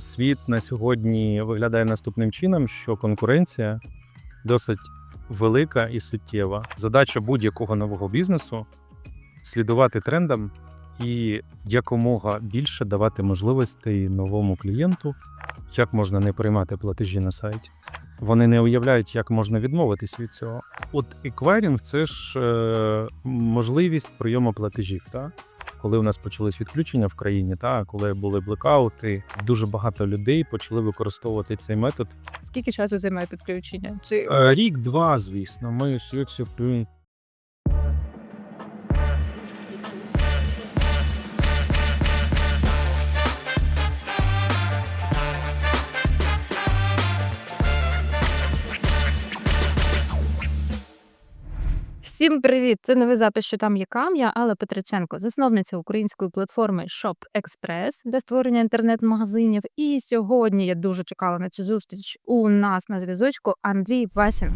Світ на сьогодні виглядає наступним чином, що конкуренція досить велика і суттєва. Задача будь-якого нового бізнесу слідувати трендам і якомога більше давати можливостей новому клієнту, як можна не приймати платежі на сайті. Вони не уявляють, як можна відмовитись від цього. От еквайрінг це ж е, можливість прийому платежів. Та? Коли у нас почались відключення в країні, та коли були блекаути, дуже багато людей почали використовувати цей метод. Скільки часу займає підключення? Чи Е, Рік-два, звісно, ми швидше всім привіт! Це новий запис, що там є кам'я, Алла Петриченко, засновниця української платформи Shop Express для створення інтернет-магазинів. І сьогодні я дуже чекала на цю зустріч. У нас на зв'язочку Андрій Васін.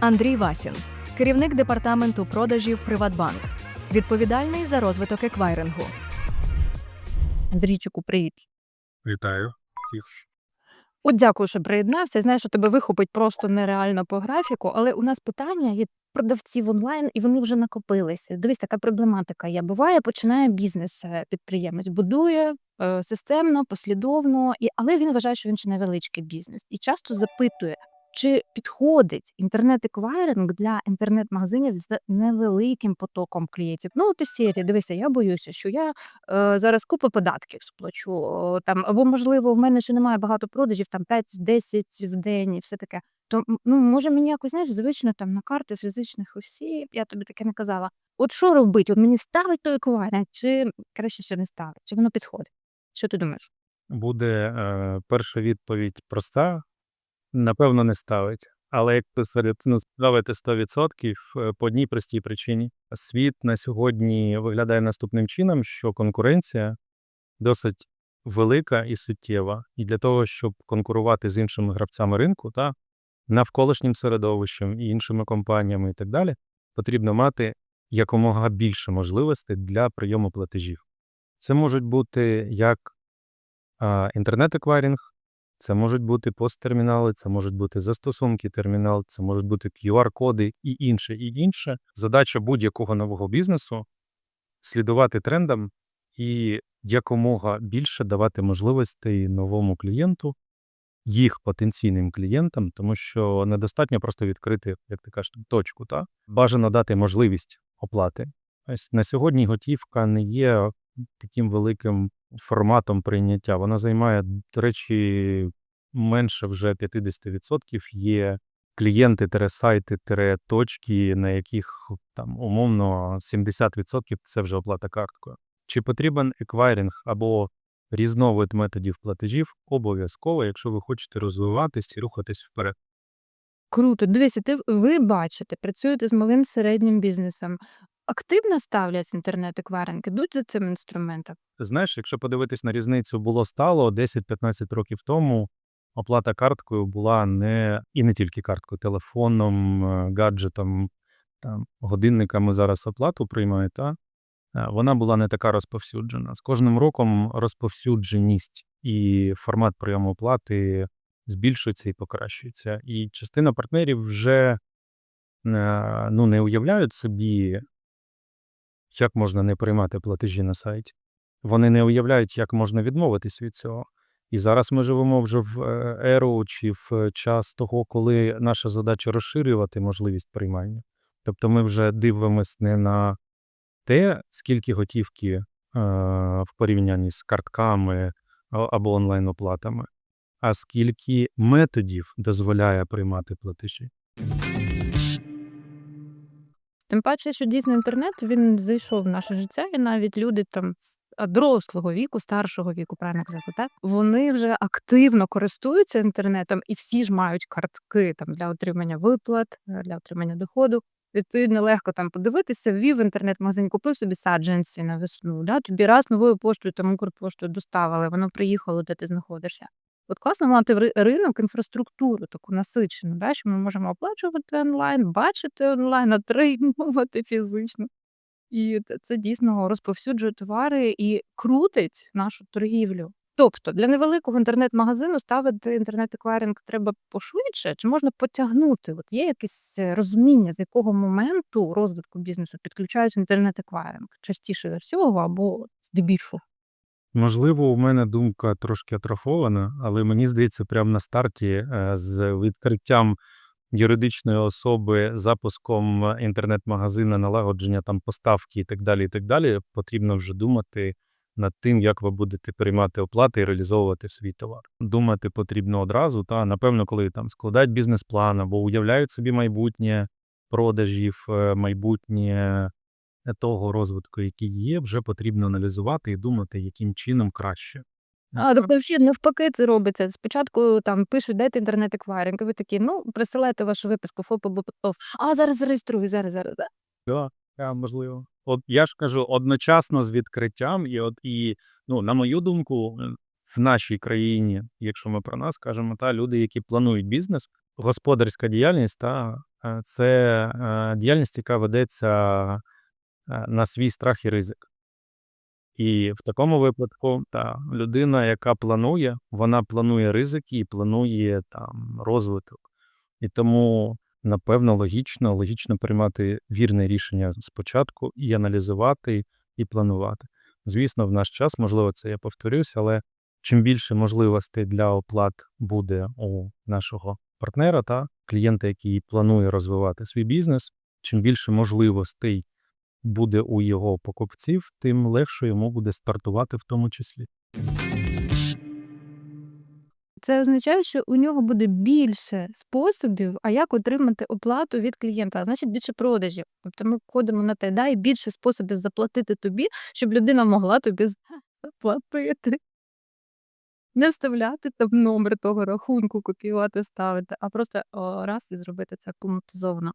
Андрій Васін, керівник департаменту продажів Приватбанк, відповідальний за розвиток еквайрингу. Андрійчику, привіт. Вітаю всіх. От дякую, що приєднався. Знаю, що тебе вихопить просто нереально по графіку, але у нас питання від продавців онлайн, і вони вже накопилися. Дивись, така проблематика є. Буває, починає бізнес е, підприємець, будує е, системно, послідовно, і, але він вважає, що він ще невеличкий бізнес. І часто запитує, чи підходить інтернет-еквайринг для інтернет-магазинів з невеликим потоком клієнтів. Ну, із серії, дивися, я боюся, що я е, зараз купу податків сплачу. о, Там, або, можливо, в мене ще немає багато продажів, там 5-10 в день і все таке. То ну, може мені якось знаєш, звично там на карти фізичних осіб, я тобі таке не казала. От що робити? От мені ставить той еквайринг, чи краще ще не ставить? Чи воно підходить? Що ти думаєш? Буде е, перша відповідь проста. Напевно, не ставить. Але як писали, ну, ставити 100% е, по одній простій причині. Світ на сьогодні виглядає наступним чином, що конкуренція досить велика і суттєва. І для того, щоб конкурувати з іншими гравцями ринку, та навколишнім середовищем і іншими компаніями, і так далі, потрібно мати якомога більше можливостей для прийому платежів. Це можуть бути як а, інтернет-еквайринг, це можуть бути посттермінали, це можуть бути застосунки термінал, це можуть бути QR-коди і інше, і інше. Задача будь-якого нового бізнесу слідувати трендам і якомога більше давати можливостей новому клієнту, їх потенційним клієнтам, тому що недостатньо просто відкрити, як ти кажеш, точку. Та? Бажано дати можливість оплати. Ось на сьогодні готівка не є таким великим форматом прийняття. Вона займає, до речі, менше вже 50% є клієнти, сайти, точки, на яких там умовно 70% це вже оплата карткою. Чи потрібен еквайринг або різновид методів платежів? Обов'язково, якщо ви хочете розвиватись і рухатись вперед. Круто. Дивися, ти ви бачите, працюєте з малим середнім бізнесом. Активно ставлять інтернет-еквайринг, ідуть за цим інструментом. Знаєш, якщо подивитись на різницю, було стало 10-15 років тому. Оплата карткою була не і не тільки карткою, телефоном, е, гаджетом, там, годинниками зараз оплату приймають, та е, вона була не така розповсюджена. З кожним роком розповсюдженість і формат прийому оплати збільшується і покращується. І частина партнерів вже е, ну, не уявляють собі, як можна не приймати платежі на сайті. Вони не уявляють, як можна відмовитись від цього. І зараз ми живемо вже в е, еру чи в е, час того, коли наша задача розширювати можливість приймання. Тобто ми вже дивимось не на те, скільки готівки е, в порівнянні з картками або онлайн-оплатами, а скільки методів дозволяє приймати платежі. Тим паче, що дійсно інтернет він зайшов в наше життя, і навіть люди там дорослого віку, старшого віку, правильно казати, так вони вже активно користуються інтернетом, і всі ж мають картки там для отримання виплат, е, для отримання доходу. Відповідно, легко там подивитися, ввів інтернет-магазин, купив собі саджанці на весну. Да? Тобі раз новою поштою там Укрпоштою доставили, воно приїхало, де ти знаходишся. От класно мати в ринок інфраструктуру таку насичену, да? що ми можемо оплачувати онлайн, бачити онлайн, отримувати фізично. І це дійсно розповсюджує товари і крутить нашу торгівлю. Тобто для невеликого інтернет-магазину ставити інтернет-еквайринг треба пошвидше, чи можна потягнути? От є якесь е, розуміння, з якого моменту розвитку бізнесу підключають інтернет-еквайринг? Частіше за всього або здебільшого? Можливо, у мене думка трошки атрофована, але мені здається, прямо на старті е, з відкриттям юридичної особи, запуском е, інтернет-магазина, налагодження там поставки і так далі, і так далі, потрібно вже думати над тим, як ви будете приймати оплати і реалізовувати свій товар. Думати потрібно одразу, та напевно, коли там складають бізнес-план або уявляють собі майбутнє продажів, е, майбутнє того розвитку, який є, вже потрібно аналізувати і думати, яким чином краще. А, тобто ще навпаки це робиться. Спочатку там пишуть, дайте інтернет-еквайринг, і ви такі, ну, присилайте вашу виписку ФОП або ПТОВ. А зараз зареєструю, зараз, зараз. да. Да, да, можливо. От я ж кажу, одночасно з відкриттям, і от і ну, на мою думку, е, в нашій країні, якщо ми про нас кажемо, та люди, які планують бізнес, господарська діяльність, та е, це е, діяльність, яка ведеться на свій страх і ризик. І в такому випадку та людина, яка планує, вона планує ризики і планує там розвиток. І тому, напевно, логічно, логічно приймати вірне рішення спочатку і аналізувати, і планувати. Звісно, в наш час, можливо, це я повторюсь, але чим більше можливостей для оплат буде у нашого партнера та клієнта, який планує розвивати свій бізнес, чим більше можливостей буде у його покупців, тим легше йому буде стартувати в тому числі. Це означає, що у нього буде більше способів, а як отримати оплату від клієнта, а значить більше продажів. Тобто ми ходимо на те, дай більше способів заплатити тобі, щоб людина могла тобі заплатити. Не вставляти там номер того рахунку, копіювати, ставити, а просто раз і зробити це автоматизовано.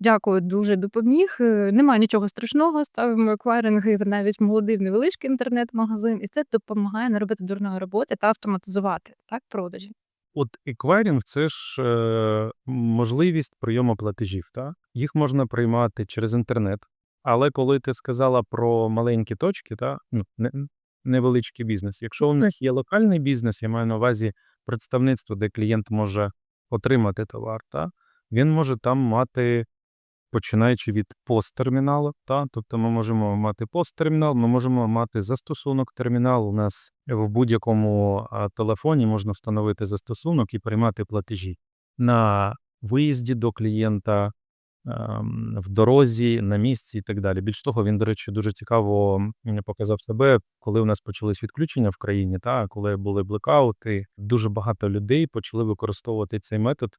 Дякую, дуже допоміг. Е, Нема нічого страшного. Ставимо еквайринги в навіть молодий невеличкий інтернет-магазин, і це допомагає не робити дурної роботи та автоматизувати так продажі. От еквайрінг це ж е, можливість прийому платежів. Та? Їх можна приймати через інтернет. Але коли ти сказала про маленькі точки, та ну не, невеличкий бізнес. Якщо у них є локальний бізнес, я маю на увазі представництво, де клієнт може отримати товар, та він може там мати. Починаючи від посттерміналу, та тобто ми можемо мати посттермінал, ми можемо мати застосунок термінал. У нас в будь-якому телефоні можна встановити застосунок і приймати платежі на виїзді до клієнта, ем, в дорозі, на місці і так далі. Більш того, він, до речі, дуже цікаво показав себе, коли у нас почались відключення в країні, та коли були блекаути. Дуже багато людей почали використовувати цей метод,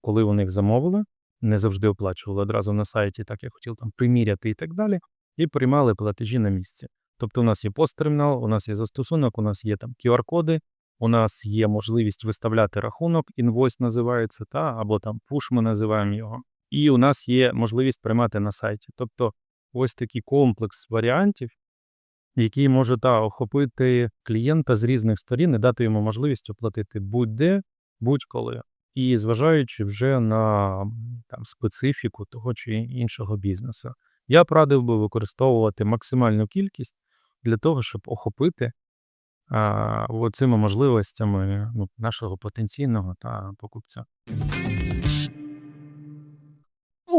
коли у них замовили не завжди оплачували одразу на сайті, так я хотів там приміряти і так далі, і приймали платежі на місці. Тобто, у нас є посттермінал, у нас є застосунок, у нас є там QR-коди, у нас є можливість виставляти рахунок, інвойс називається, та або там пуш ми називаємо його. І у нас є можливість приймати на сайті. Тобто, ось такий комплекс варіантів, який може та охопити клієнта з різних сторін і дати йому можливість оплатити будь-де, будь-коли. І зважаючи вже на там специфіку того чи іншого бізнесу, я б радив би використовувати максимальну кількість для того, щоб охопити а, цими можливостями ну, нашого потенційного та покупця.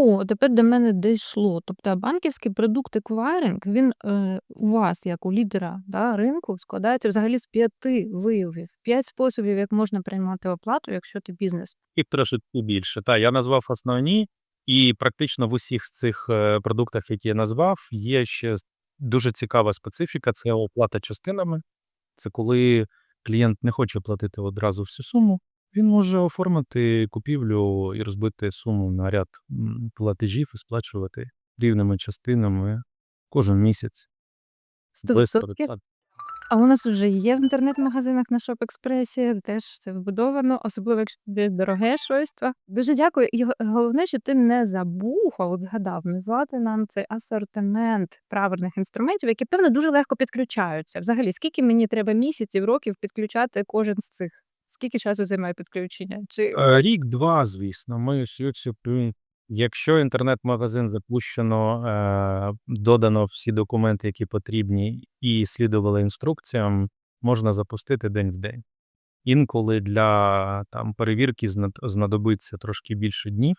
О, тепер до мене дійшло. Тобто банківський продукт еквайринг, він е, у вас, як у лідера да, ринку, складається взагалі з п'яти виявів, п'ять способів, як можна приймати оплату, якщо ти бізнес. І трошки більше. Та я назвав основні, і практично в усіх цих е, продуктах, які я назвав, є ще дуже цікава специфіка: це оплата частинами. Це коли клієнт не хоче платити одразу всю суму, він може оформити купівлю і розбити суму на ряд платежів і сплачувати рівними частинами кожен місяць. Сто Без відсотків? переплат. А у нас вже є в інтернет-магазинах на Шоп-Експресі, теж це вбудовано, особливо якщо тобі дороге щось. То дуже дякую. І г- головне, що ти не забув, а от згадав назвати нам цей асортимент правильних інструментів, які певно дуже легко підключаються. Взагалі, скільки мені треба місяців, років підключати кожен з цих? Скільки часу займає підключення? Чи Е, Рік-два, звісно. Ми швидше Якщо інтернет-магазин запущено, е, додано всі документи, які потрібні, і слідували інструкціям, можна запустити день в день. Інколи для там, перевірки знадобиться трошки більше днів,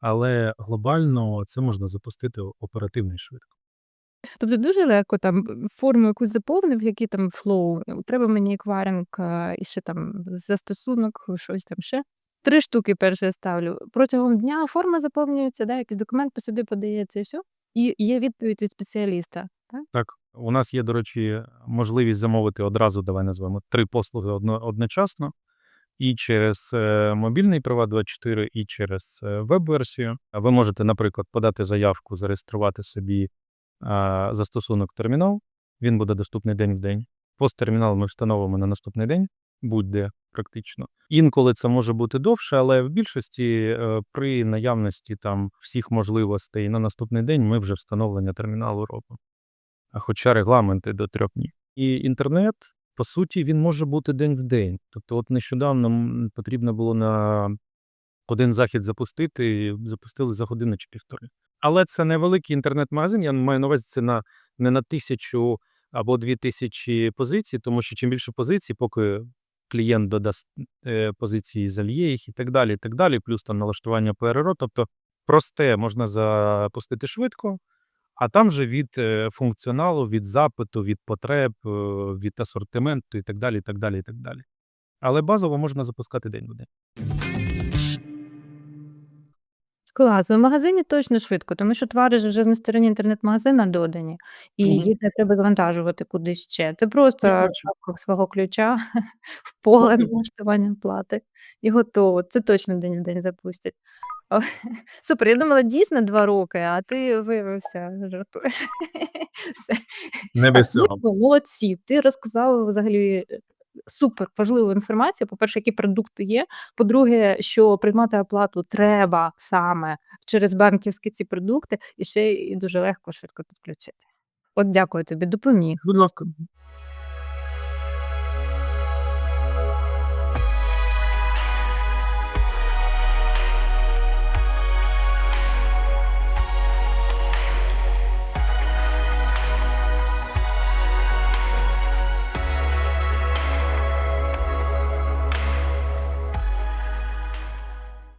але глобально це можна запустити оперативно швидко. Тобто дуже легко там форму якусь заповнив, який там флоу, треба мені еквайринг е, і ще там застосунок, щось там ще. Три штуки перше ставлю. Протягом дня форма заповнюється, да, якийсь документ по собі подається і все. І є відповідь від спеціаліста. Так? Так, у нас є, до речі, можливість замовити одразу, давай назвемо три послуги одно, одночасно. І через е, мобільний Приват24, і через е, веб-версію. Ви можете, наприклад, подати заявку, зареєструвати собі застосунок термінал. Він буде доступний день в день. Посттермінал ми встановимо на наступний день, будь-де практично. Інколи це може бути довше, але в більшості е, при наявності там всіх можливостей на наступний день ми вже встановлення терміналу робимо. Хоча регламенти до трьох днів. І інтернет, по суті, він може бути день в день. Тобто, от нещодавно потрібно було на один захід запустити, і запустили за годину чи півтори. Але це невеликий інтернет-магазин. Я маю на увазі це на не на тисячу або дві тисячі позицій, тому що чим більше позицій, поки клієнт додасть е, позиції, зальє їх і так далі. і так далі, Плюс там налаштування ПРРО. Тобто просте можна запустити швидко, а там вже від е, функціоналу, від запиту, від потреб, е, від асортименту і так далі. і так далі, і так далі. Але базово можна запускати день в день. Клас. В магазині точно швидко, тому що твари ж вже на стороні інтернет-магазина додані, і Мгм. їх не треба завантажувати кудись ще. Це просто Я бачу. свого ключа в поле налаштування плати і готово. Це точно день в день запустять. Супер, я думала, дійсно 2 роки, а ти виявився жартуєш. Все. Не без цього. молодці. Ти розказав взагалі супер важливу інформацію. По-перше, які продукти є. По-друге, що приймати оплату треба саме через банківські ці продукти, і ще і дуже легко швидко підключити. От дякую тобі, допоміг. Будь ласка.